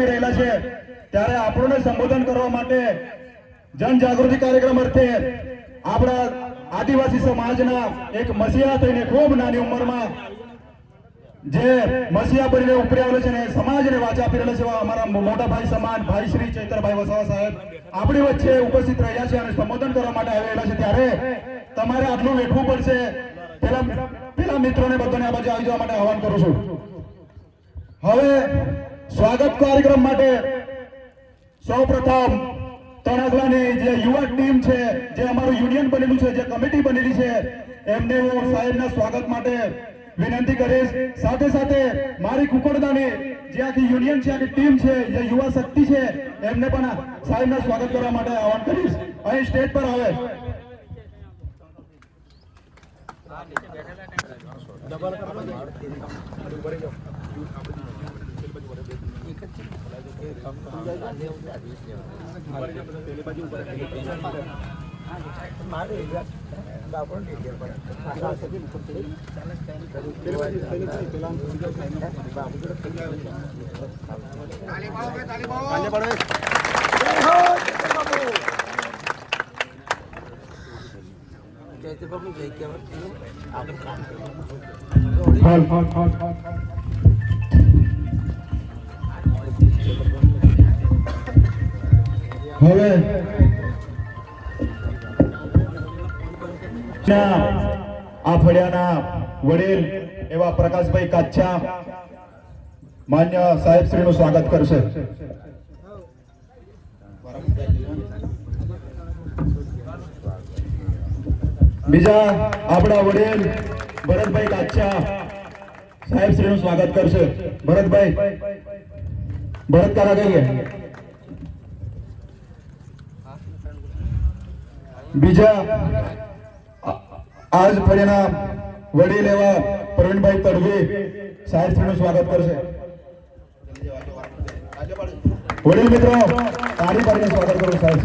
આવી રહેલા છે. ત્યારે આપણને સંબોધન કરવા માટે જનજાગૃતિ કાર્યક્રમ અર્થે આપણા આદિવાસી સમાજના એક મસીહા થઈને ખૂબ નાની ઉંમરમાં જે મસીહા બનીને ઉપરી આવેલો છે ને સમાજને વાચા આપી રહેલો છે અમારા મોટા ભાઈ સમાન ભાઈ શ્રી ચૈતરભાઈ વસાવા સાહેબ આપણી વચ્ચે ઉપસ્થિત રહ્યા છે અને સંબોધન કરવા માટે આવેલા છે. ત્યારે તમારે આટલું વેઠવું પડશે. પેલા પેલા મિત્રોને બધાને આ બાજુ આવી જવા માટે આહવાન કરું છું. હવે સ્વાગત કાર્યક્રમ માટે સૌપ્રથમ તણાગલાની જે યુવા ટીમ છે, જે અમારું યુનિયન બનેલું છે, જે કમિટી બનેલી છે, એમને હું સાહેબના સ્વાગત માટે વિનંતી કરીશ. સાથે સાથે મારી કુકડદાની જે આખી યુનિયન છે, આખી ટીમ છે, જે યુવા શક્તિ છે, એમને પણ સાહેબના સ્વાગત કરવા માટે આહવાન કરીશ. અહીં સ્ટેજ પર આવે. ચૈત્રબાબુ જય કહેવાય આપણું કામ હાલ, હવે આ વડીલ એવા પ્રકાશભાઈ કાચ્યા માન્ય સાહેબ શ્રીનું સ્વાગત કરશે. બીજા આપણા વડીલ ભરતભાઈ કાચ્યા સાહેબ શ્રીનું સ્વાગત કરશે. ભરતભાઈ ભરત કારા કહીએ. બીજા આજ પરિણામ વડીલ એવા પ્રવીણભાઈ તડવી સાહેબ શ્રીનું સ્વાગત કરશે. વડીલ મિત્રો, તારી પાડીને સ્વાગત કરો સાહેબ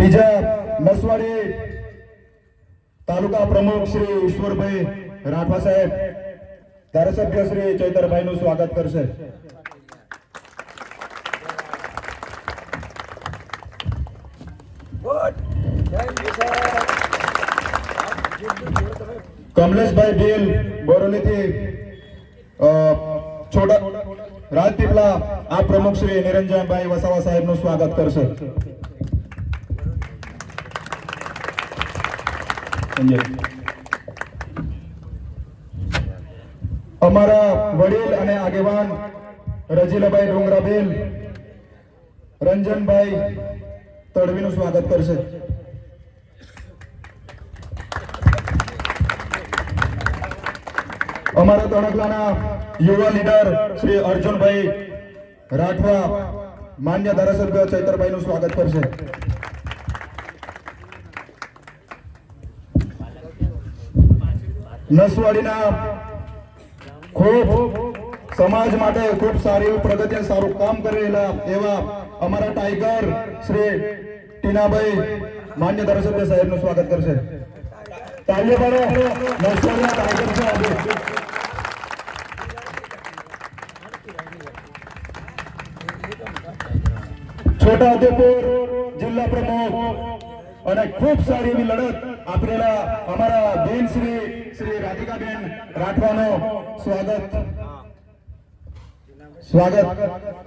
બીજા નસવાડી તાલુકા પ્રમુખ શ્રી ઈશ્વરભાઈ રાઠવા સાહેબ. ધારાસભ્ય શ્રી ચૈતરભાઈ નું સ્વાગત કરશે. કમલેશભાઈ ભીલ બોરોલીથી છોટા રાજપીપલા આ પ્રમુખ શ્રી નિરંજનભાઈ વસાવા સાહેબનું સ્વાગત કરશે. સંજય. અમારા વડીલ અને આગેવાન રજીલાભાઈ ડુંગરાબેન રંજનભાઈ તડવીનું સ્વાગત કરશે. અમારા તણકલાના યુવા લીડર શ્રી અર્જુનભાઈ રાઠવા, માન્ય ધારાસભ્ય ચૈતરભાઈ નું સ્વાગત કરશે. નસવાડીના ખૂબ સમાજ માટે ખૂબ સારી એવું પ્રગતિ સારું કામ કરી રહેલા એવા અમારા ટાઈગર શ્રી ટીનાભાઈ માન્ય ધારાસભ્ય સાહેબનું સ્વાગત કરશે. આજે. છોટા ઉદેપુર જિલ્લા પ્રમુખ અને ખૂબ સારી એવી લડત આપેલા અમારા બેન શ્રી શ્રી રાધિકાબેન રાઠવાનો સ્વાગત. સ્વાગત.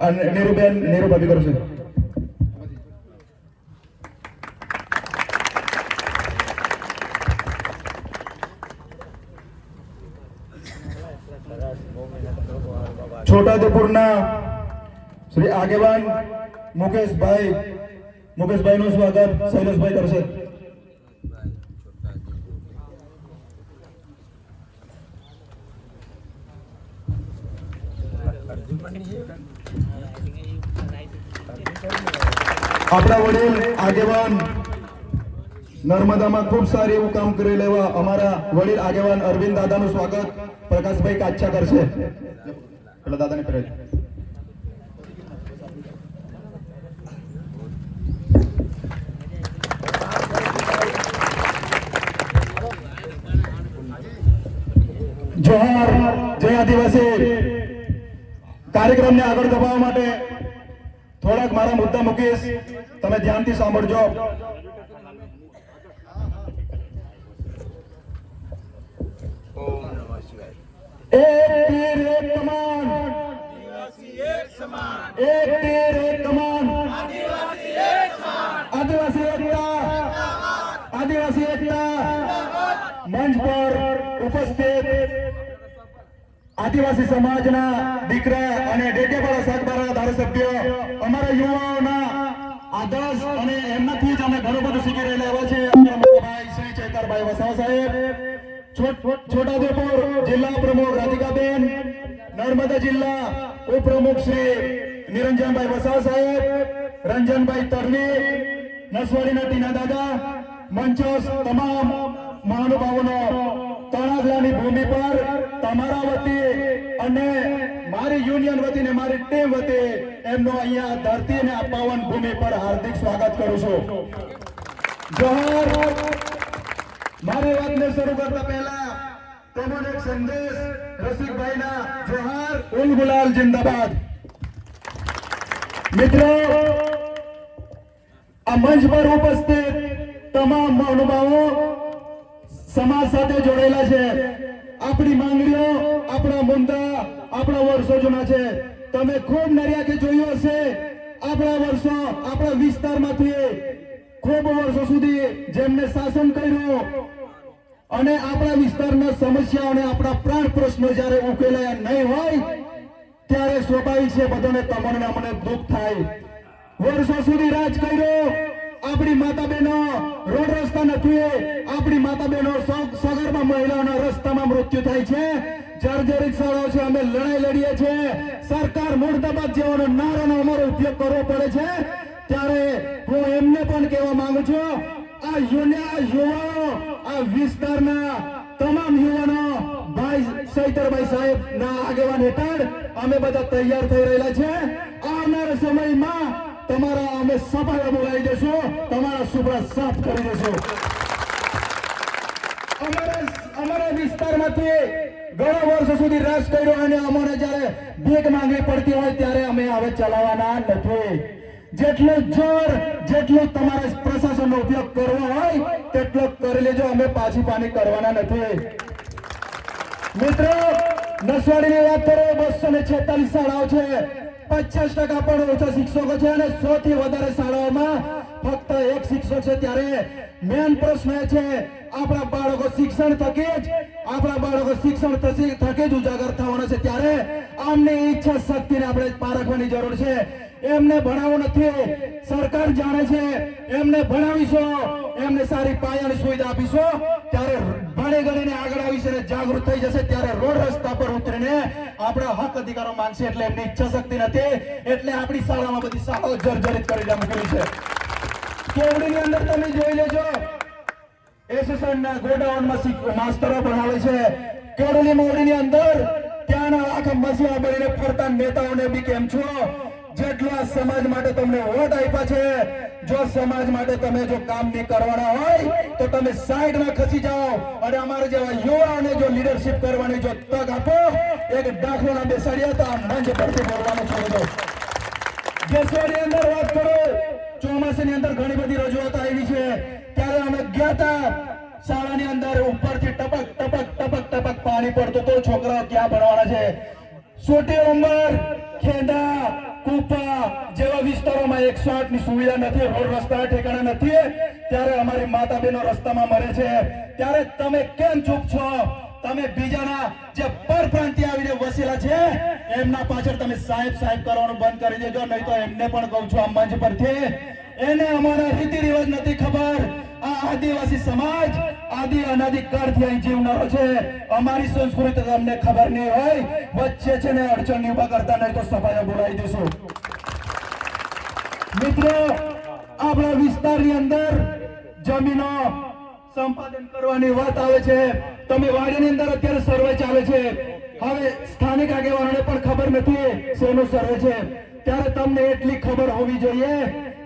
અને નીરુબેન, નીરુ ભાભી કરશે છોટાઉદેપુરના શ્રી આગેવાન મુકેશભાઈ મુકેશભાઈ નું સ્વાગત, શૈલેષભાઈ કરશે. આપણા વડીલ, આગેવાન, નર્મદામાં ખૂબ સારું એવું કામ કરી લેવા અમારા વડીલ આગેવાન અરવિંદ દાદાનું સ્વાગત. પ્રકાશભાઈ કાચ્છા કરશે. એટલે દાદાને પ્રેજ જોહાર જય આદિવાસી કાર્યક્રમને આગળ ધપાવવા માટે થોડાક મારા મુદ્દા મૂકીશ. તમે ધ્યાનથી સાંભળજો. એક તીર એક કમાન એક તીર એક કમાન આદિવાસી એકતા. આદિવાસી એકતા. મંચ પર ઉપસ્થિત આદિવાસી સમાજના દીકરા અને ડેટેવાળા સાગબારા ધારાસભ્ય અમારા યુવાઓના આદર્શ અને એમનાથી જ અમે ઘણું બધું શીખી રહેલા એવા છે શ્રી ચેતરભાઈ વસાવા સાહેબ, છોટ- છોટાઉદેપુર જિલ્લા પ્રમુખ રાધિકાબેન, નર્મદા જિલ્લા ઉપપ્રમુખ શ્રી નિરંજનભાઈ વસાવ સાહેબ, રંજનભાઈ તરવી નસવાડીના ટીના દાદા મંચસ તમામ મહાનુભાવોનો તણાગલાની ભૂમિ પર તમારા વતી અને મારી યુનિયન વતી ને મારી ટીમ વતી એમનો અહીંયા ધરતી ને આ પાવન ભૂમિ પર હાર્દિક સ્વાગત કરું છું. જોહર, મારી વાતને શરૂ કરતા પહેલા તમને એક સંદેશ રસિકભાઈના જોહાર ઉલ ગુલાલ જિંદાબાદ. મિત્રો, આ મંચ પર ઉપસ્થિત તમામ મહાનુભાવો સમાજ સાથે જોડેલા છે. આપણી માંગણીઓ, આપણા મુદ્દા, આપણા વર્ષો જૂના છે. તમે ખૂબ નર્યા કે જોયું હશે, આપણા વર્ષો, આપણા વિસ્તારમાંથી ખૂબ વર્ષો સુધી જેમને શાસન કર્યું અને આપણા વિસ્તારના સમસ્યા અને આપણા પ્રાણ પ્રશ્નો જ્યારે ઉકેલાયા નહીં હોય, ત્યારે સ્વાભાવિક છે, બધાને તમને અમને દુઃખ થાય. વર્ષો સુધી રાજ કર્યો આપણી માતા બહેનો રોડ રસ્તા નથી. આપણી માતા બહેનો સગર્ભા મહિલાઓના રસ્તામાં મૃત્યુ થાય છે. જર્જરિત શાળાઓ છે, અમે લડાઈ લડીએ છીએ. સરકાર મુર્દાબાદ જેવાનો નારાનો અમારો ઉપયોગ કરવો પડે છે. ત્યારે હું એમને પણ કહેવા માંગુ છું, આ યુના યુવાઓ, આ વિસ્તારના તમામ યુવાનો, ભાઈ સૈતરભાઈ સાહેબ ના આગેવાન હેઠળ અમે બધા તૈયાર થઈ રહેલા છે. આવનારા સમયમાં તમારા અમે સભાએ બોલાવી દેશું, તમારા સુપડા સાફ કરી દેશું. અમારા વિસ્તારમાંથી ઘણા વર્ષો સુધી રાજ કર્યો અને અમને જ્યારે ભેગ માંગવી પડતી હોય ત્યારે અમે હવે ચલાવવાના નથી. જેટલું જોર, જેટલું તમારે પ્રશાસનનો ઉપયોગ કરવો હોય, તેટલો કરી લેજો, અમે પાછી પાની કરવાના નથી. મિત્રો, નસવાડીની વાત કરો, બસો ને છેતાલીસ શાળાઓ છે. પચાસ ટકા પણ ઓછા શિક્ષકો છે અને સો થી વધારે શાળાઓમાં ફક્ત એક શિક્ષક છે ત્યારે મેન પ્રશ્ન એ છે, આપણા બાળકો શિક્ષણ થકી જ, આપણા બાળકો શિક્ષણ થકી જ ઉજાગર થવાના છે ત્યારે આમની ઈચ્છા શક્તિને આપણે પારખવાની જરૂર છે. એમને ભણાવવું નથી. સરકાર જાણે છે, એમને ભણાવીશું, એમને સારી પાયાની સુવિધા આપીશું, ત્યારે ભણી ગણીને આગળ આવીશ અને જાગૃત થઈ જશે, ત્યારે રોડ રસ્તા પર ઉતરીને આપણા હક અધિકારો માનશે એટલે એમની ઈચ્છા શક્તિ નથી, એટલે આપણી શાળામાં બધી શાળાઓ જર્જરિત કરી મૂકેલી છે. કેવડીની અંદર તમે જોઈ લેજો. એસોસિએશન ના ગોડાઉનમાં માસ્તરો ભણાવે છે. કેવડલી મોવડીની અંદર ત્યાંના આખા મસીહા બનીને ફરતા નેતાઓને બી કેમ છો? જેટલો સમાજ માટે તમને વોટ આપ્યા છે, જો સમાજ માટે તમે જો કામ નહીં કરવાના હોય, તો તમે સાઈડમાં ખસી જાઓ અને અમારા જેવા યુવાઓને જો લીડરશિપ કરવાની જો તક આપો, એક દાખલો ના બેસાડ્યા તો આ મંચ પરથી બોલવાનું છોડી દો જેસવાની અંદર વાત કરો, ચોમાસાની અંદર ઘણી બધી રજૂઆતો આવી છે. ત્યારે અમે ગયા હતા, શાળાની અંદર ઉપરથી ટપક ટપક ટપક ટપક પાણી પડતું તો છોકરાઓ ક્યાં ભણવાના છે? સોટી ઉંમર ખેડા કુપા જેવા વિસ્તારોમાં એકસો આઠની સુવિધા નથી, રોડ રસ્તા ઠેકાણા નથી, ત્યારે અમારી માતા બહેનો રસ્તામાં મરે છે. ત્યારે તમે કેમ ચૂપ છો? તમે બીજાના જે પરપ્રાંતિ આવીને વસેલા છે, એમના પાછળ તમે સાહેબ સાહેબ કરવાનું બંધ કરી દેજો, નહીં તો એમને પણ કહું છું આ મંચ પરથી. એને અમારા રીતિ રિવાજ નથી ખબર. આ આદિવાસી સમાજ, આદિ અનાદિ કાળથી અહીં જીવનારો છે. અમારી સંસ્કૃતિ તમને ખબર નહીં હોય, વચ્ચે છે ને અડચણ ઊભા કરતા નહીં તો સભાએ બોલાવી દઈશું. મિત્રો, આપણા વિસ્તારની અંદર જમીનો સંપાદન કરવાની વાત આવે છે. તમે વાડીની અંદર અત્યારે સર્વે ચાલે છે. હવે સ્થાનિક આગેવાનોને પણ ખબર નથી, શેનું સર્વે છે. ત્યારે તમને એટલી ખબર હોવી જોઈએ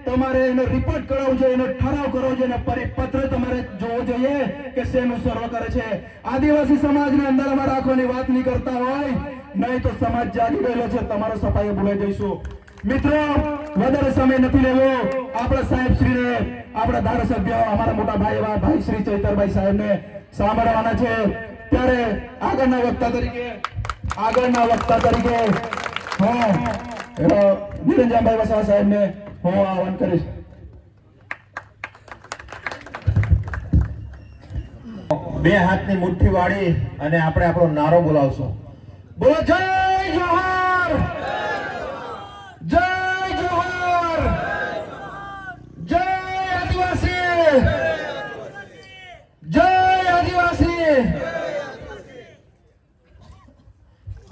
તમારે એનો રિપોર્ટ કરાવવો જોઈએ, એનો ઠરાવ કરવો જોઈએ પરિપત્ર તમારે જોવો જોઈએ કે શેનું સર્વ કરે છે. આદિવાસી સમાજને અંદરમાં રાખવાની વાત નહીં કરતા હોય, નહીં તો સમાજ જાગી ગયેલો છે. તમારો સફાઈ ભૂલાઈ જઈશું. મિત્રો, વધારે સમય નથી લેવો. આપણા સાહેબ શ્રીને, આપણા ધારાસભ્ય, અમારા મોટા ભાઈ એવા ભાઈ શ્રી ચૈતરભાઈ સાહેબને સાંભળવાના છે. ત્યારે આગળના વક્તા તરીકે, આગળના વક્તા તરીકે, હા નિરંજનભાઈ વસાવા સાહેબને હું આહવાન કરીશ. બે હાથની મુઠ્ઠી વાળી અને આપણે આપણો નારો બોલાવશું. બોલો, જય જોહાર! જય જોહાર! જય આદિવાસી! જય આદિવાસી!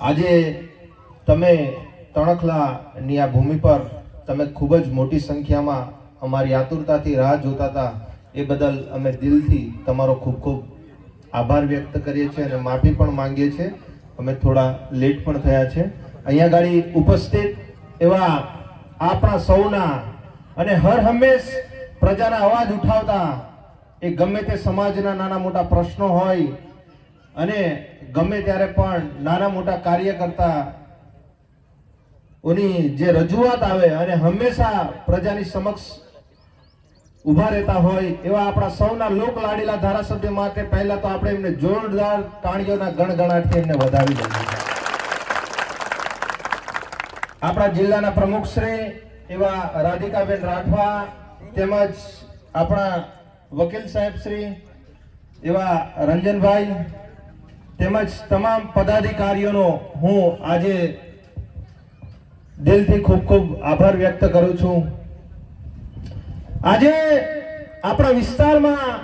આજે તમે તણખલાની આ ભૂમિ પર તમે ખૂબ જ મોટી સંખ્યામાં અમારી આતુરતાથી રાહ જોતા હતા, એ બદલ અમે દિલથી તમારો ખૂબ ખૂબ આભાર વ્યક્ત કરીએ છીએ અને માફી પણ માંગીએ છીએ. અમે થોડા લેટ પણ થયા છે. અહીંયા ગાડી ઉપસ્થિત એવા આપણા સૌના અને હર હંમેશ પ્રજાના અવાજ ઉઠાવતા એ ગમે તે સમાજના નાના મોટા પ્રશ્નો હોય અને ગમે ત્યારે પણ નાના મોટા કાર્ય કરતા ઓની જે રજૂઆત આવે અને હંમેશા પ્રજાની સમક્ષ ઊભા રહેતા હોય એવા આપણા સૌના લોક લાડીલા ધારાસભ્ય માટે પહેલા તો આપણે એમને જોરદાર તાળીઓના ગણગણાટથી એમને વધાવી દઈએ આપણા જિલ્લાના પ્રમુખ શ્રી એવા રાધિકાબેન રાઠવા તેમજ આપણા વકીલ સાહેબ શ્રી એવા રંજનભાઈ તેમજ તમામ પદાધિકારીઓનો હું આજે દિલથી ખૂબ ખૂબ આભાર વ્યક્ત કરું છું. આજે આપણા વિસ્તારમાં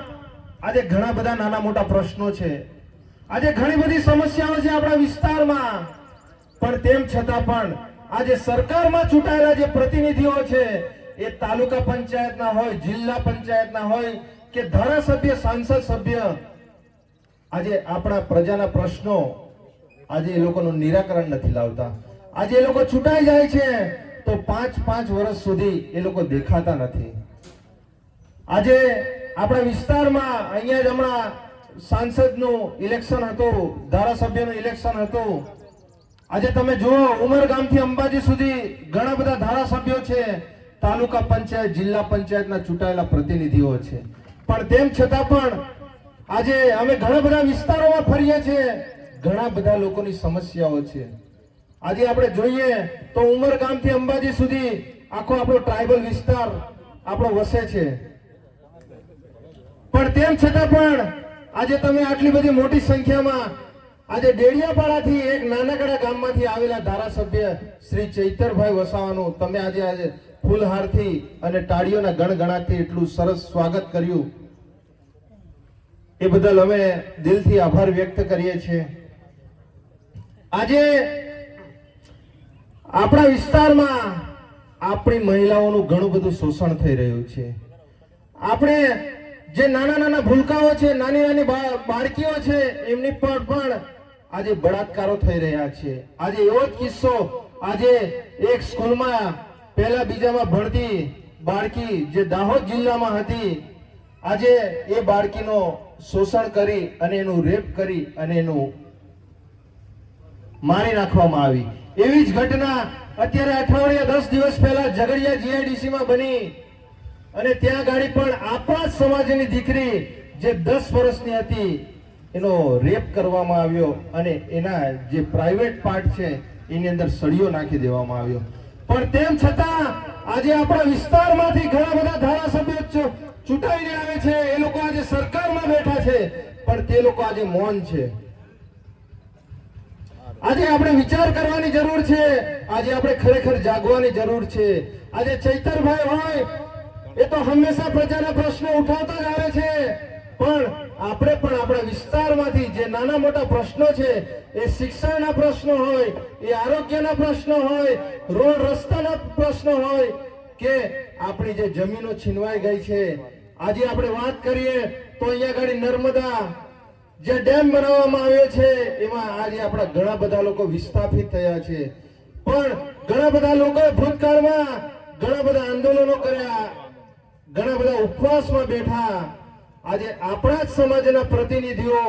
આજે ઘણા બધા નાના મોટા પ્રશ્નો છે. આજે ઘણી બધી સમસ્યાઓ છે આપણા વિસ્તારમાં. પણ તેમ છતાં પણ આજે સરકારમાં ચૂંટાયેલા જે પ્રતિનિધિઓ છે, એ તાલુકા પંચાયતના હોય, જિલ્લા પંચાયતના હોય કે ધારાસભ્ય, સાંસદ સભ્ય, આજે આપણા પ્રજાના પ્રશ્નો આજે એ લોકોનું નિરાકરણ નથી લાવતા. આજે એ લોકો છૂટાઈ જાય છે. તો પાંચ પાંચ વર્ષ સુધી એ લોકો દેખાતા નથી. આજે આપણા વિસ્તારમાં અહીંયા જ હમણાં સાંસદનું ઇલેક્શન હતું, ધારાસભ્યનું ઇલેક્શન હતું. આજે તમે જુઓ ઉમરગામથી અંબાજી સુધી ઘણા બધા ધારાસભ્યો છે. તાલુકા પંચાયત, જિલ્લા પંચાયતના ચૂંટાયેલા પ્રતિનિધિઓ છે. પણ તેમ છતાં પણ આજે અમે ઘણા બધા વિસ્તારોમાં ફરીએ છીએ. ઘણા બધા લોકોની સમસ્યાઓ છે. આજે આપણે જોઈએ તો ઉમરગામથી અંબાજી સુધી આખો આપણો ટ્રાઇબલ વિસ્તાર આપણો વસે છે. પણ તેમ છતાં પણ આજે તમે આટલી બધી મોટી સંખ્યામાં આજે ડેડિયાપાડાથી એક નાનકડા ગામમાંથી આવેલા ધારાસભ્ય શ્રી ચૈતરભાઈ વસાવાનું તમે આજે આજે ફૂલહારથી અને તાળીઓના ગણગણાથી એટલું સરસ સ્વાગત કર્યું. એ બદલ અમે દિલથી આભાર વ્યક્ત કરીએ છીએ. આજે આપણા વિસ્તારમાં આપણી મહિલાઓનું ઘણું બધું શોષણ થઈ રહ્યું છે. આપણે જે નાના નાના ભૂલકાઓ છે, નાની નાની બાળકીઓ છે, એમની પર પણ આજે બળાત્કારો થઈ રહ્યા છે. આજે એવો જ કિસ્સો, આજે એક સ્કૂલમાં પહેલા બીજામાં ભણતી બાળકી જે દાહોદ જિલ્લામાં હતી, આજે એ બાળકીનો શોષણ કરી અને એનું રેપ કરી અને એનું મારી નાખવામાં આવી. એવી જ ઘટના અત્યારે અઠવાડિયા દસ દિવસ પહેલા ઝઘડિયા જીઆઈડીસી માં બની. અને ત્યાં ગાડી પણ આપણા સમાજની દીકરી જે દસ વર્ષની હતી, એનો રેપ કરવામાં આવ્યો અને એના જે પ્રાઇવેટ પાર્ટ છે, એની અંદર સળિયો નાખી દેવામાં આવ્યો. પણ તેમ છતાં આજે આપણા વિસ્તારમાંથી ઘણા બધા ધારાસભ્યો ચૂંટાઈને આવે છે. એ લોકો આજે સરકારમાં બેઠા છે. પણ તે લોકો આજે મૌન છે. આજે આપણે વિચાર કરવાની જરૂર છે. આજે આપણે ખરેખર જાગવાની જરૂર છે. આજે ચૈતરભાઈ હોય, એ તો હંમેશા પ્રજાના પ્રશ્નો ઉઠાવતા જ આવે છે. પણ આપણે પણ આપણા વિસ્તારમાંથી જે નાના મોટા પ્રશ્નો છે, એ શિક્ષણના પ્રશ્નો હોય, એ આરોગ્યના પ્રશ્નો હોય, રોડ રસ્તાના પ્રશ્નો હોય, કે આપણી જે જમીનો છીનવાઈ ગઈ છે. આજે આપણે વાત કરીએ તો અહીંયા આગળ નર્મદા જે ડેમ બનાવવામાં આવ્યો છે, એમાં આજે આપણા ઘણા બધા લોકો વિસ્થાપિત થયા છે. પણ ઘણા બધા લોકોએ ભૂતકાળમાં ઘણા બધા આંદોલનો કર્યા, ઘણા બધા ઉપવાસમાં બેઠા. આજે આપણા જ સમાજના પ્રતિનિધિઓ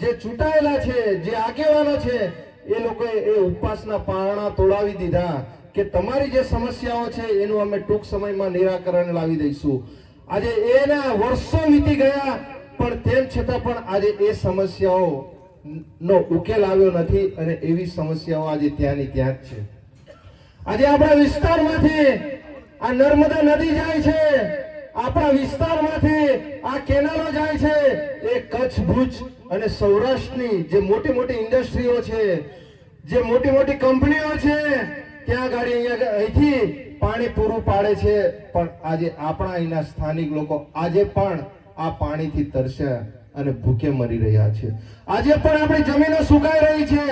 જે ચૂંટાયેલા છે, જે આગેવાનો છે, એ લોકોએ એ ઉપવાસના પારણા તોડાવી દીધા કે તમારી જે સમસ્યાઓ છે, એનું અમે ટૂંક સમયમાં નિરાકરણ લાવી દઈશું. આજે એના વર્ષો વીતી ગયા પણ તેમ છતાં પણ આજે એ સમસ્યાઓ નો ઉકેલ આવ્યો નથી અને એવી સમસ્યાઓ આજે ત્યાંની ત્યાં જ છે. આજે આપણા વિસ્તારમાંથી આ નર્મદા નદી જાય છે, આપણા વિસ્તારમાંથી આ કેનાલો જાય છે, એ કચ્છ, ભુજ અને સૌરાષ્ટ્રની જે મોટી મોટી ઇન્ડસ્ટ્રીઓ છે, જે મોટી મોટી કંપનીઓ છે, ત્યાં ગાડી અહીંયા અહીંથી પાણી પૂરું પાડે છે, પણ આજે આપણા અહીંના સ્થાનિક લોકો આજે પણ આ પાણીથી તરસ્યા અને ભૂખે મરી રહ્યા છે. આજે પણ આપણી જમીનો સુકાઈ રહી છે.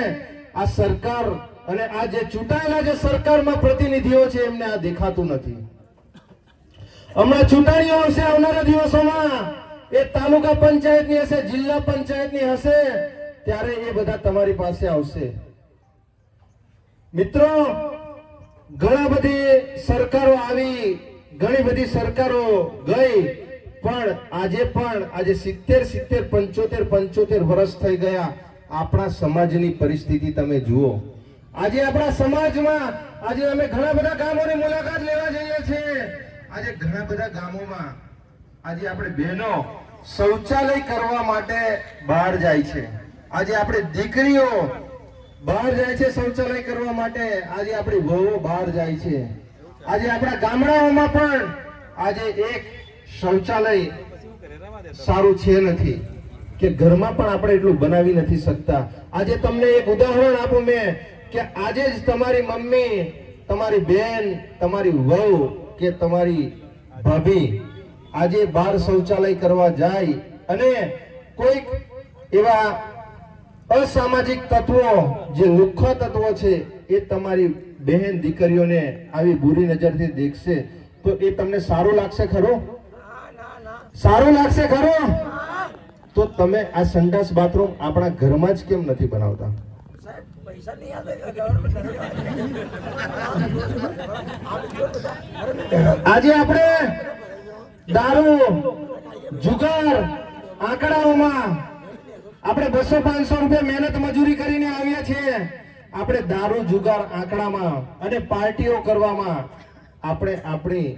આ સરકાર અને આ જે ચૂંટાયેલા જે સરકારમાં પ્રતિનિધિઓ છે, એમને આ દેખાતું નથી. હમણાં ચૂંટણીઓ હશે આવનારા દિવસોમાં. એ તાલુકા પંચાયતની હશે, જિલ્લા પંચાયતની હશે, ત્યારે એ બધા તમારી પાસે આવશે. મિત્રો, ઘણા બધી સરકારો આવી, ઘણી બધી સરકારો ગઈ પણ આજે પણ, આજે સિત્તેર સિત્તેર, પંચોતેર પંચોતેર વર્ષ થઈ ગયા. આપણા સમાજની પરિસ્થિતિ તમે જુઓ. આજે આપણા સમાજમાં, આજે અમે ઘણા બધા ગામોની મુલાકાત લેવા જઈએ છીએ. આજે ઘણા બધા ગામોમાં, આજે આપણે બહેનો શૌચાલય કરવા માટે બહાર જાય છે. આજે આપણે દીકરીઓ બહાર જાય છે શૌચાલય કરવા માટે. આજે આપણી વહુઓ બહાર જાય છે. આજે આપણા ગામડાઓમાં પણ, આજે એક શૌચાલય સારું છે નથી. કે ઘરમાં પણ આપણે એટલું બનાવી નથી શકતા. આજે તમને એક ઉદાહરણ આપું મેં કે આજે જ તમારી મમ્મી તમારી બેન તમારી વહુ કે તમારી ભાભી આજે બહાર શૌચાલય કરવા જાય અને કોઈક એવા અસામાજિક તત્વો જે લુખ્ખા તત્વો છે એ તમારી બહેન દીકરીઓને આવી બુરી નજરથી દેખશે તો એ તમને સારું લાગશે ખરું? સારું લાગશે ખરું તો તમે આ સંડાસ બાથરૂમ આપણા ઘરમાં જ કેમ નથી બનાવતા? આજે આપણે દારૂ, જુગાર, આંકડાઓમાં આપણે બસો પાંચસો રૂપિયા મહેનત મજૂરી કરીને આવ્યા છીએ. આપણે દારૂ, જુગાર, આંકડામાં અને પાર્ટીઓ કરવામાં આપણે આપણી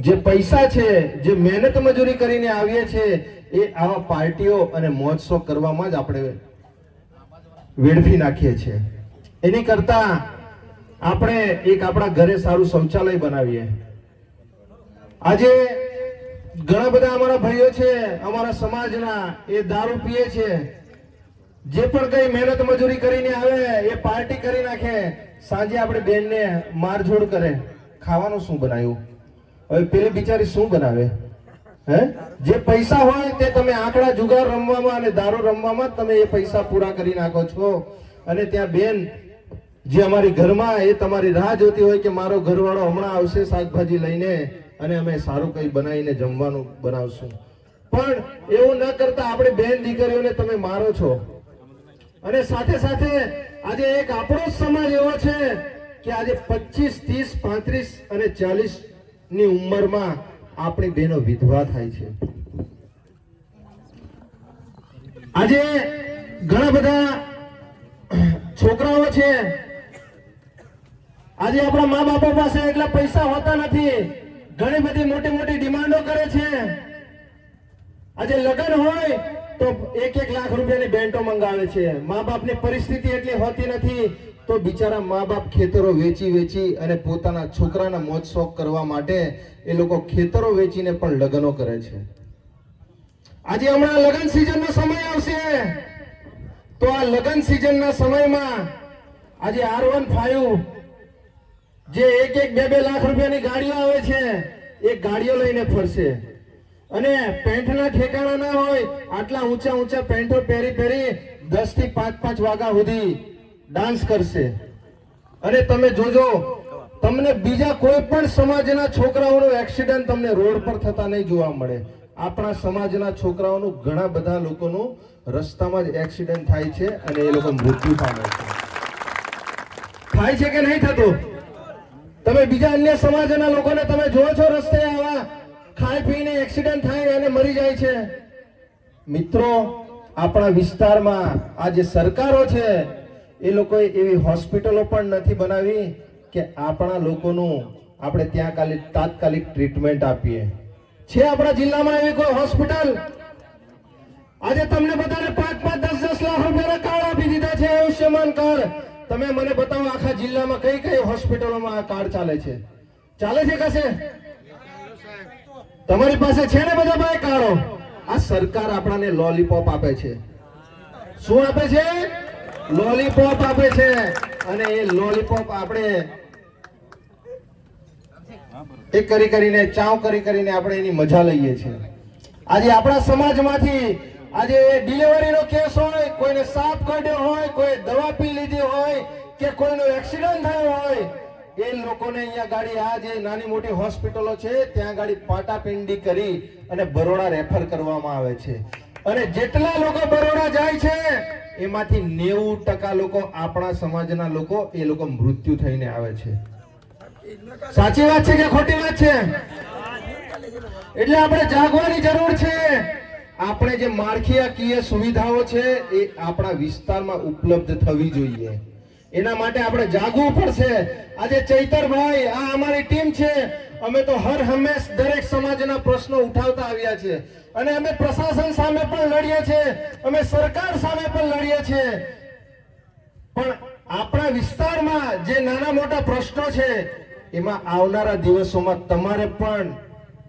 જે પૈસા છે જે મહેનત મજૂરી કરીને આવીએ છીએ એ આવા પાર્ટીઓ અને મહોત્સવ કરવામાં જ આપણે વેડફી નાખીએ છીએ. એની કરતા આપણે એક આપણા ઘરે સારું શૌચાલય બનાવીએ. આજે ઘણા બધા અમારા ભાઈઓ છે અમારા સમાજના એ દારૂ પીએ છે. જે પણ કઈ મહેનત મજૂરી કરીને આવે એ પાર્ટી કરી નાખે. સાંજે આપણે બેનને મારઝોડ કરે. ખાવાનું શું બનાવ્યું? હવે પેલી બિચારી શું બનાવે? હે? જે પૈસા હોય તે તમે આંકડા, જુગાર રમવામાં અને દારૂ રમવામાં તમે એ પૈસા પૂરા કરી નાખો છો. અને ત્યાં બેન, જે અમારી ઘરમાં એ તમારી રાહ જોતી હોય કે મારો ઘરવાળો હમણાં આવશે શાકભાજી લઈને અને અમે સારું કંઈ બનાવીને જમવાનું બનાવશું. પણ એવું ન કરતા આપણે બેન દીકરીઓને તમે મારો છો. અને સાથે સાથે આજે એક આપણો સમાજ એવો છે કે આજે પચીસ ત્રીસ, પાંત્રીસ અને ચાલીસ ની ઉંમરમાં આપણી બહેનો વિધવા થાય છે. આજે ઘણા બધા છોકરાઓ છે. આજે આપણા મા બાપા પાસે એટલા પૈસા હોતા નથી. ઘણી બધી મોટી મોટી ડિમાન્ડો કરે છે. આજે લગ્ન હોય તો એક એક લાખ રૂપિયાની બેન્ટો મંગાવે છે. મા બાપની પરિસ્થિતિ એટલી હોતી નથી. તો બિચારા મા બાપ ખેતરો વેચી વેચી અને પોતાના છોકરાના મોજ શોખ કરવા માટે એ લોકો ખેતરો વેચીને પણ લગ્નો કરે છે. આજે હમણાં લગ્ન સિઝનનો સમય આવશે. તો આ લગ્ન સિઝનના સમયમાં આજે આર વન ફાઈવ જે એક એક બે બે લાખ રૂપિયાની ગાડીઓ આવે છે, એ ગાડીઓ લઈને ફરશે. અને પેન્ટના ઠેકાણા ના હોય, આટલા ઊંચા ઊંચા પેન્ટો પહેરી પહેરી દસથી પાંચ પાંચ વાગ્યા સુધી ડાન્સ કરશે. અને તમે જોજો, તમને બીજા કોઈ પણ સમાજના છોકરાઓનો એક્સિડન્ટ તમને રોડ પર થતા નહીં જોવા મળે. આપણા સમાજના છોકરાઓનું ઘણા બધા લોકોનું રસ્તામાં જ એક્સિડન્ટ થાય છે અને એ લોકો મૃત્યુ પામે છે. થાય છે કે નહીં થતું? તમે બીજા અન્ય સમાજના લોકોને તમે જોવો છો રસ્તે આવા ખાઈ પીને એક્સિડન્ટ થાય અને મરી જાય છે. મિત્રો, આપણા વિસ્તારમાં આ જે સરકારો છે એ લોકોએ એવી હોસ્પિટલો પણ નથી બનાવી કે આપણા લોકોનું આપણે ત્યાં કાલી તાત્કાલિક ટ્રીટમેન્ટ આપીએ. છે આપણા જિલ્લામાં એવી કોઈ હોસ્પિટલ? આજે તમને બધાને પાંચ પાંચ દસ દસ લાખ રૂપિયાના કાર્ડ આપી દીધા છે આયુષ્યમાન કાર્ડ. તમે મને બતાવો આખા જિલ્લામાં કઈ કઈ હોસ્પિટલોમાં આ કાર્ડ ચાલે છે? ચાલે છે કશે? તમારી પાસે છે ને બધા ભાઈ કાર્ડો? આ સરકાર આપણાને લોલીપોપ આપે છે. શું આપે છે? લોલીપોપ આપે છે. અને એ લોલીપોપ આપણે એ કરી કરીને, ચાવ કરી કરીને આપણે એની મજા લઈએ છીએ. આજે આપણા સમાજમાંથી આજે ડિલિવરીનો કેસ હોય, કોઈને સાપ કાઢ્યો હોય, કોઈ દવા પી લીધી હોય, કે કોઈનો એક્સિડન્ટ થયો હોય, એ લોકોને અહીંયા ગાડી, આ જે નાની મોટી હોસ્પિટલો છે, ત્યાં ગાડી પાટાપિંડી કરી અને બરોડા રેફર કરવામાં આવે છે. અને જેટલા લોકો બરોડા જાય છે એમાંથી નેવું ટકા લોકો આપણા સમાજના લોકો, એ લોકો મૃત્યુ થઈને આવે છે. સાચી વાત છે કે ખોટી વાત છે? એટલે આપણે જાગવાની જરૂર છે. આપણે જે માળખાકીય સુવિધાઓ છે, એ આપણા વિસ્તારમાં ઉપલબ્ધ થવી જોઈએ. એના માટે આપણે જાગવું પડશે. આજે ચૈતરભાઈ, આ અમારી ટીમ છે. અમે તો હર હંમેશ દરેક સમાજના પ્રશ્નો ઉઠાવતા આવ્યા છે. અને અમે પ્રશાસન સામે પણ લડીએ છીએ, અમે સરકાર સામે પણ લડીએ છીએ. પણ આપણા વિસ્તારમાં જે નાના મોટા પ્રશ્નો છે, એમાં આવનારા દિવસોમાં તમારે પણ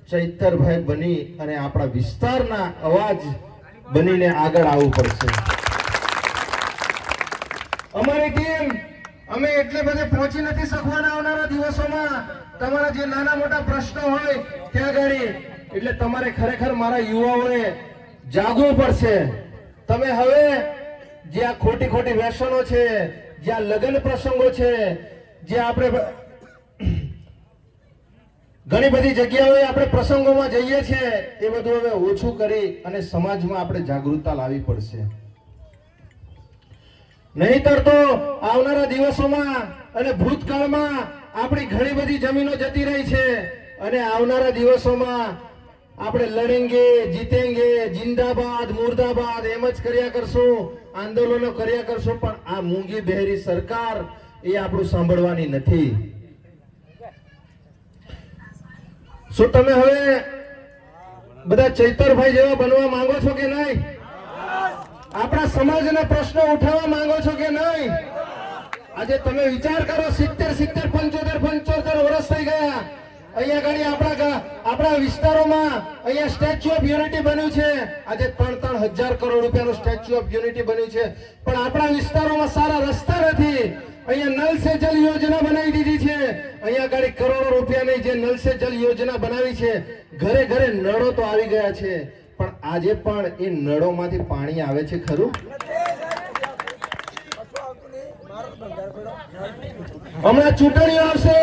ચૈતરભાઈ બની અને આપણા વિસ્તારના અવાજ બનીને આગળ આવવું પડશે. અમારી ટીમ, અમે એટલે બધે પહોંચી નથી શકવાના આવનારા દિવસોમાં. તમારા જે નાના મોટા પ્રશ્નો હોય, ત્યાં આગળ એટલે તમારે ખરેખર મારા યુવાઓને જાગવું પડશે. તમે હવે જે આ ખોટી ખોટી વ્યસનો છે જે આ લગ્ન પ્રસંગો છે જે આપણે ઘણી બધી જગ્યાઓએ આપણે પ્રસંગોમાં જઈએ છીએ, એ બધું હવે ઓછું કરી અને સમાજમાં આપણે જાગૃતતા લાવવી પડશે. નહીતર તો આવનારા દિવસોમાં અને ભૂતકાળમાં આપણી ઘણી બધી જમીનો જતી રહી છે અને આવનારા દિવસોમાં આપણે લડેંગે, જીતેંગે, જિંદાબાદ, મુર્દાબાદ એમ જ કર્યા કરશું, આંદોલનો કર્યા કરશું, પણ આ મૂંગી બહેરી સરકાર એ આપણું સાંભળવાની નથી. શું તમે હવે બધા ચૈતરભાઈ જેવા બનવા માંગો છો કે નહીં? આપણા સમાજના પ્રશ્નો ઉઠાવવા માંગો છો કે નહીં? આજે તમે વિચાર કરો, સિત્તેર સિત્તેર, પંચોતેર પંચોતેર વર્ષ થઈ ગયા. અહીંયા ઘણી આપણા આપણા વિસ્તારોમાં અહીંયા સ્ટેચ્યુ ઓફ યુનિટી બન્યું છે. આજે ત્રણ ત્રણ હજાર કરોડ રૂપિયાનું સ્ટેચ્યુ ઓફ યુનિટી બન્યું છે. પણ આપણા વિસ્તારોમાં સારા રસ્તા નથી. અહીંયા નલ સે જલ યોજના બનાવી દીધી છે. અહીંયા આગળ કરોડો રૂપિયાની જે નલ સે જલ યોજના બનાવી છે, ઘરે ઘરે નળો તો આવી ગયા છે. પણ આજે પણ એ નળોમાંથી પાણી આવે છે ખરું? હમણાં ચૂંટણીઓ આવશે.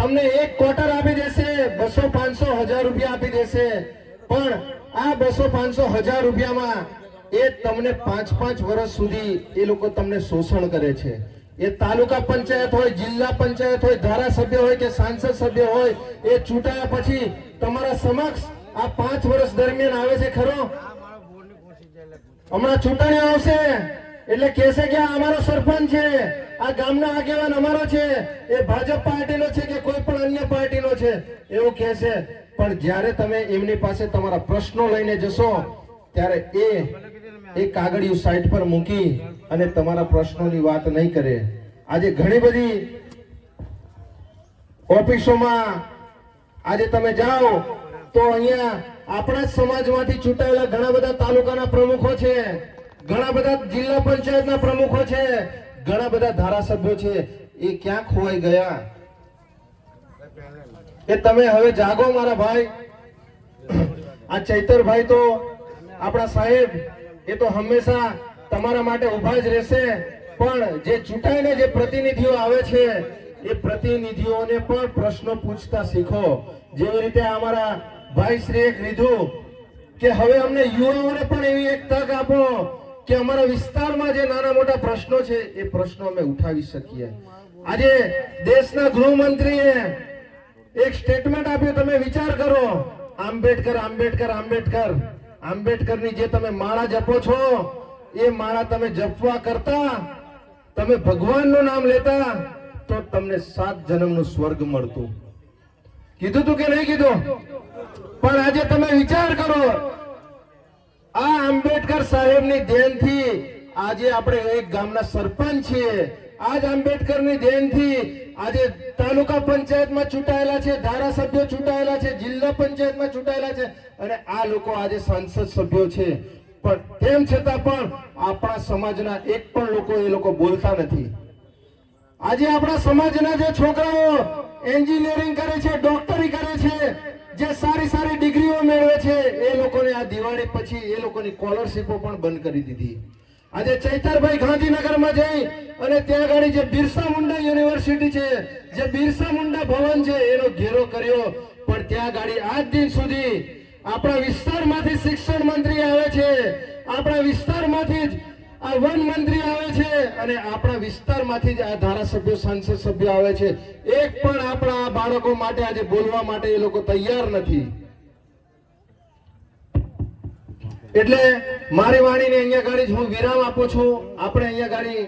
તમને એક ક્વાર્ટર આપી દેશે, બસો પાંચસો હજાર રૂપિયા આપી દેશે. પણ આ બસો પાંચસો હજાર રૂપિયામાં એ તમને પાંચ પાંચ વર્ષ સુધી એ લોકો તમને શોષણ કરે છે. એ તાલુકા પંચાયત હોય, જિલ્લા પંચાયત હોય, ધારાસભ્ય હોય કે સાંસદ સભ્ય હોય, એ ચૂંટાયા પછી તમારા સમક્ષ આ પાંચ વર્ષ દરમિયાન આવે છે ખરો? હમણાં ચૂંટણી આવશે. એટલે કહેશે કે આ અમારો સરપંચ છે. આ ગામના આગેવાન અમારો છે. એ ભાજપ પાર્ટીનો છે કે કોઈ પણ અન્ય પાર્ટીનો છે, એવું કહેશે પણ જ્યારે તમે એમની પાસે તમારા પ્રશ્નો લઈને જશો, ત્યારે એ એ કાગળિયું સાઈડ પર મૂકી અને તમારા પ્રશ્નોની વાત નહીં કરે. આજે ઘણી બધી ઓફિસોમાં આજે તમે જાઓ, તો અહીંયા આપણા સમાજમાંથી ચૂંટાયેલા ઘણા બધા તાલુકાના પ્રમુખો છે, ઘણા બધા જિલ્લા પંચાયતના પ્રમુખો છે ઘણા બધા ધારાસભ્યો છે, એ ક્યાં ખોવાઈ ગયા. એ તમે હવે જાગો મારા ભાઈ. આ ચૈતરભાઈ તો આપણા સાહેબ, એ તો હંમેશા તમારા માટે ઊભા જ રહેશે. પણ જે ચૂંટાઈને જે પ્રતિનિધિઓ આવે છે, એ પ્રતિનિધિઓને પણ પ્રશ્નો પૂછતા શીખો. જેવી રીતે અમારા ભાઈ શ્રી એક લીધું કે હવે અમને યુવાઓને પણ એવી એક તક આપો. કે અમારા વિસ્તારમાં જે નાના મોટા પ્રશ્નો છે, એ પ્રશ્નો અમે ઉઠાવી શકીએ. આજે દેશના ગૃહમંત્રીએ એક સ્ટેટમેન્ટ આપ્યું, તમે વિચાર કરો, આંબેડકર આંબેડકર આંબેડકર, આંબેડકરની જે તમે માળા જપો છો, એ માળા તમે જપવા કરતા, તમે ભગવાનનું નામ લેતા, તો તમને સાત જન્મનું સ્વર્ગ મળતું. કીધું તું કે નહીં કીધું? પણ આજે તમે વિચાર કરો આ આંબેડકર સાહેબની દેનથી આજે આપણે એક ગામના સરપંચ છીએ. આજ આંબેડકરની દેનથી આજે તાલુકા પંચાયતમાં ચૂંટાયેલા છે, ધારાસભ્યો ચૂંટાયેલા છે, જિલ્લા પંચાયતમાં ચૂંટાયેલા છે અને આ લોકો આજે સંસદ સભ્યો છે. પણ તેમ છતાં પણ આપણા સમાજના એક પણ લોકો એ લોકો બોલતા નથી. આજે આપણા સમાજના જે છોકરાઓ એન્જિનિયરિંગ કરે છે, ડોક્ટરી કરે છે જે સારી સારી ડિગ્રીઓ મેળવે છે, એ લોકોને આ દિવાળી પછી એ લોકોની સ્કોલરશીપો પણ બંધ કરી દીધી. આજે ચૈતરભાઈ ગાંધીનગરમાં જઈ અને ત્યાં આગળ જે બિરસા મુંડા યુનિવર્સિટી છે, જે બિરસા મુંડા ભવન છે, એનો ઘેરો કર્યો. પણ ત્યાં ગાડી આજ દિન સુધી આપણા વિસ્તારમાંથી શિક્ષણ મંત્રી આવે છે. આપણા વિસ્તારમાંથી જ આ વન મંત્રી આવે છે અને આપણા વિસ્તારમાંથી જ આ ધારાસભ્યો, સાંસદ સભ્યો આવે છે. એક પણ આપણા બાળકો માટે આજે બોલવા માટે એ લોકો તૈયાર નથી. એટલે મારી વાણીને અહીંયા ગાડી જ હું વિરામ આપું છું. આપણે અહીંયા ગાડી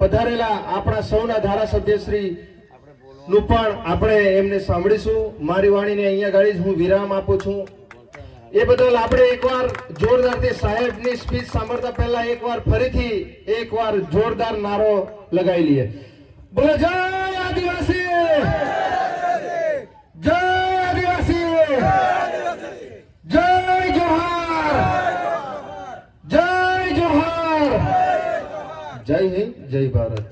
પધારેલા આપણા સૌના ધારાસભ્ય શ્રી નું પણ આપણે એમને સાંભળીશું. મારી વાણીને અહીંયા ગાડી જ હું વિરામ આપું છું. એ બદલ આપણે એકવાર જોરદારથી સાહેબની સ્પીચ સાંભળતા પહેલા એકવાર ફરીથી એકવાર જોરદાર નારો લગાવી લઈએ. બોલો, જય આદિવાસી! જય આદિવાસી! જય જોહાર! જય જોહાર! જય હિન્દ, જય ભારત.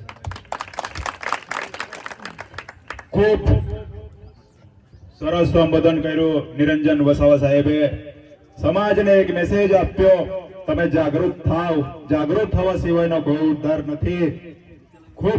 ખૂબ સરસ સંબોધન કર્યું. નિરંજન વસાવા સાહેબે સમાજને એક મેસેજ આપ્યો તમે જાગૃત થાવ. જાગૃત થવા સિવાયનો કોઈ ઉદ્ધાર નથી.